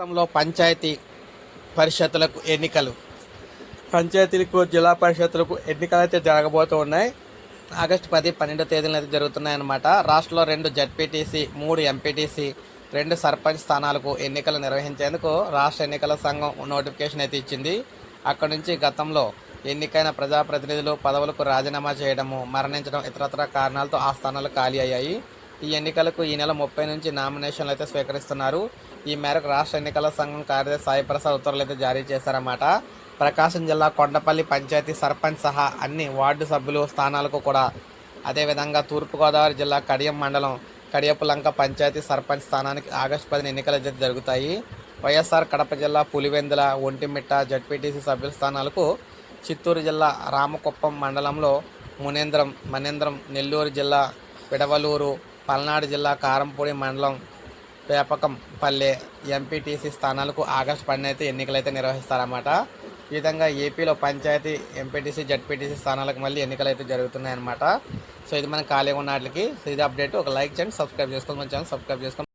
రాష్ట్రంలో పంచాయతీ పరిషత్తులకు ఎన్నికలు? పంచాయతీలకు జిల్లా పరిషత్తులకు ఎన్నికలు అయితే జరగబోతూ ఉన్నాయి. ఆగస్టు పది పన్నెండో తేదీన అయితే జరుగుతున్నాయన్నమాట. రాష్ట్రంలో రెండు జడ్పీటీసీ మూడు ఎంపీటీసీ రెండు సర్పంచ్ స్థానాలకు ఎన్నికలు నిర్వహించేందుకు రాష్ట్ర ఎన్నికల సంఘం నోటిఫికేషన్ అయితే ఇచ్చింది. అక్కడి నుంచి గతంలో ఎన్నికైన ప్రజాప్రతినిధులు పదవులకు రాజీనామా చేయడము మరణించడం ఇతరత్ర కారణాలతో ఆ స్థానాలు ఖాళీ అయ్యాయి. ఈ ఎన్నికలకు ఈ నెల ముప్పై నుంచి నామినేషన్లు అయితే స్వీకరిస్తున్నారు. ఈ మేరకు రాష్ట్ర ఎన్నికల సంఘం కార్యదర్శి సాయి ప్రసాద్ ఉత్తర్వులు అయితే జారీ చేశారన్నమాట. ప్రకాశం జిల్లా కొండపల్లి పంచాయతీ సర్పంచ్ సహా అన్ని వార్డు సభ్యులు స్థానాలకు కూడా అదేవిధంగా తూర్పుగోదావరి జిల్లా కడియం మండలం కడియపులంక పంచాయతీ సర్పంచ్ స్థానానికి ఆగస్టు పదిన ఎన్నికలు జరుగుతాయి. వైఎస్ఆర్ కడప జిల్లా పులివెందుల ఒంటిమిట్ట జడ్పీటీసీ సభ్యుల స్థానాలకు చిత్తూరు జిల్లా రామకుప్పం మండలంలో మునేంద్రం మనేంద్రం నెల్లూరు జిల్లా పిడవలూరు పల్నాడు జిల్లా కారంపూడి మండలం పేపకంపల్లె ఎంపీటీసీ స్థానాలకు ఆగస్టు పన్నెండు అయితే ఎన్నికలు నిర్వహిస్తారన్నమాట. ఈ విధంగా ఏపీలో పంచాయతీ ఎంపీటీసీ జడ్పీటీసీ స్థానాలకు మళ్ళీ ఎన్నికలు అయితే జరుగుతున్నాయన్నమాట. సో ఇది మన ఖాళీగా ఉన్న వాటికి. ఇది అప్డేట్. ఒక లైక్ చేయండి సబ్స్క్రైబ్ చేసుకోండి. మన ఛానల్ సబ్స్క్రైబ్ చేసుకోండి.